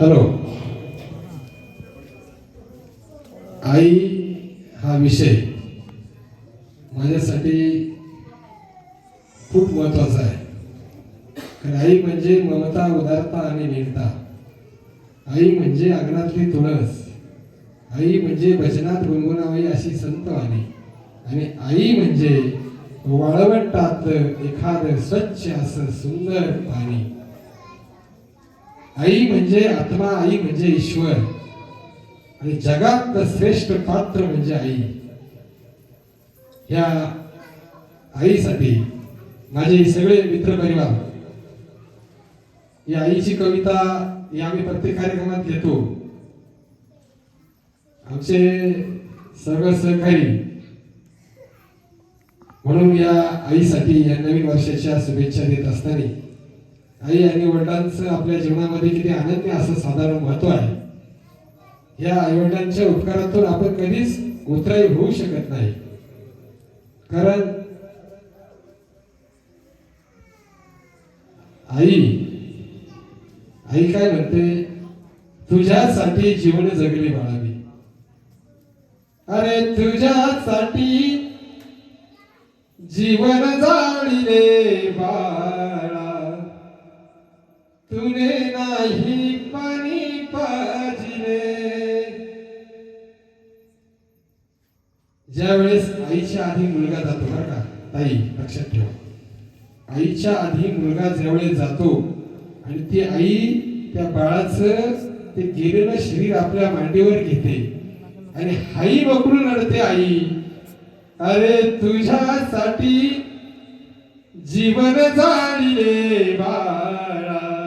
Hello आई हा विषय माझ्यासाठी खूप महत्त्वाचा आहे. कारण आई म्हणजे ममता उदारता आणि नीडता आई म्हणजे अग्नातली तुळस. आई म्हणजे भजनात गुणगुणावी अशी संतवाणी आणि आई म्हणजे वाळवंटात एखादं स्वच्छ असं सुंदर पाणी. आई म्हणजे आत्मा आई म्हणजे ईश्वर. आणि जगात श्रेष्ठ पात्र म्हणजे आई. ह्या आईसाठी माझे सगळे मित्र परिवार या आईची कविता ही आम्ही प्रत्येक कार्यक्रमात घेतो. आमचे सर्व सहकारी म्हणून या आईसाठी या नवीन वर्षाच्या शुभेच्छा देत असताना आई आणि वडिलांचं आपल्या जीवनामध्ये किती अनन्य असं साधारण महत्त्व आहे. या आईवडिलांच्या उपकारातून आपण कधीच उतराई होऊ शकत नाही. कारण आई आई काय म्हणते? तुझ्यासाठी जीवन जगली बाळावी अरे तुझ्यासाठी जीवन जाळीले बा तुने नाही पाणी पाजिले. ज्यावेळेस आईच्या आधी मुलगा जातो बरं का ताई लक्षात ठेवा. आईच्या आधी मुलगा ज्यावेळेस जातो आणि ती आई त्या बाळाचं ते गेलेलं शरीर आपल्या मांडीवर घेते आणि हाई बकडून रडते आई. अरे तुझ्यासाठी जीवन जाणले बाळा.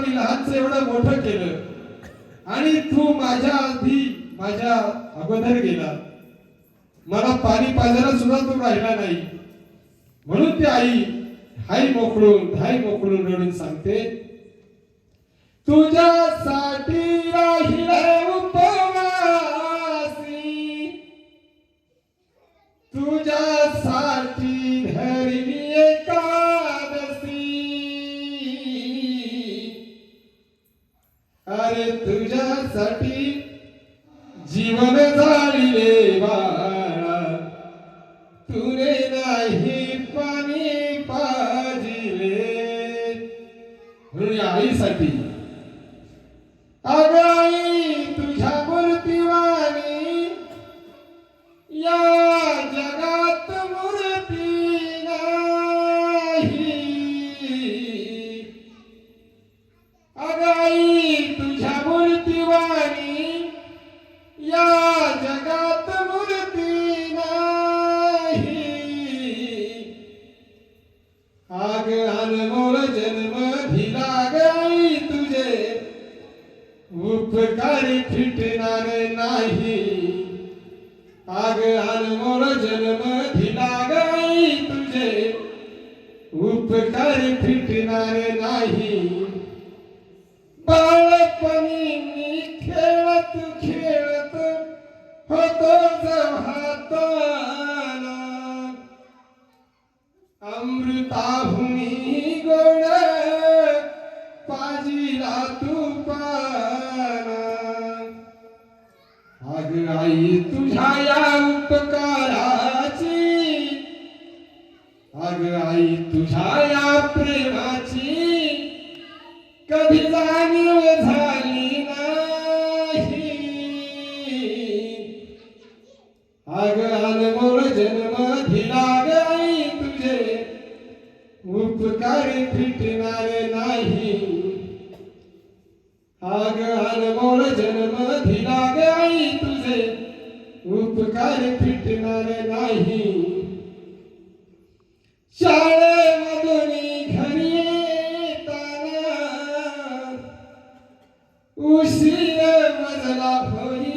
मी लहानच एवढं मोठं केलं. आणि तू माझ्या आधी माझ्या अगोदर गेला. मला पाणी पाजायला सुद्धा तू राहिला नाही. म्हणून ती आई हाय मोकळून हाय मोकळून रडून सांगते तुझ्या सा अरे तुझ्यासाठी जीवन जाळीले बाळा. तुरे नाही पाणी पाजिले. म्हणून आईसाठी. अगाई तुझ्या मूर्तीवाणी. या या जगात मूर्ती नाही. आग अनमोल जन्म भिला गाई तुझे उपकारी फिटणार नाही. आग अनमोल जन्म भिला गाई तुझे उपकारी फिटणार नाही. बाळपणी मी खेळत खेळ अमृताभूमी गोड पाजीला तू पाना अग आई तुझ्या या उपकाराची. अग आई तुझ्या या प्रेमाची जन्म दिला गाई तुझे. उपकार फिटणार नाही. शाळेमधून घरी येताना उशीर मजला होई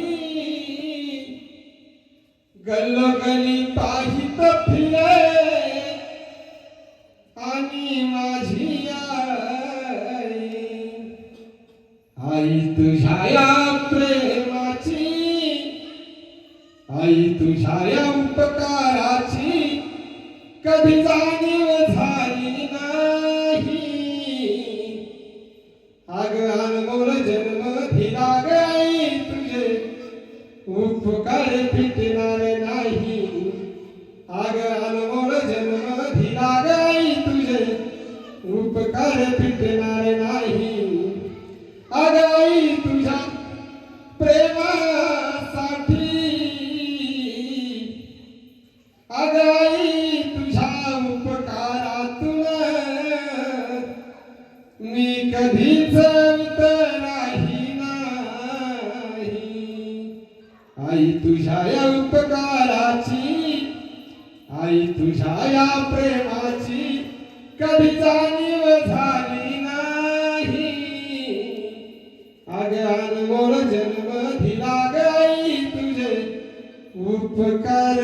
गल्लोगली पाहित फिर आई तुझ्या उपकाराची कधी जाणीव झाली नाही. आग अनमोल जन्म दिला गाई तुझे उपकार फिटणार नाही. आग अनमोल जन्म दिला गाई तुझे उपकार फिटणार नाही. आग उपकाराची आई तुझ्या या प्रेमाची कधी जाणीव झाली नाही. अग अनमोल जन्म दिला गाई तुझे उपकार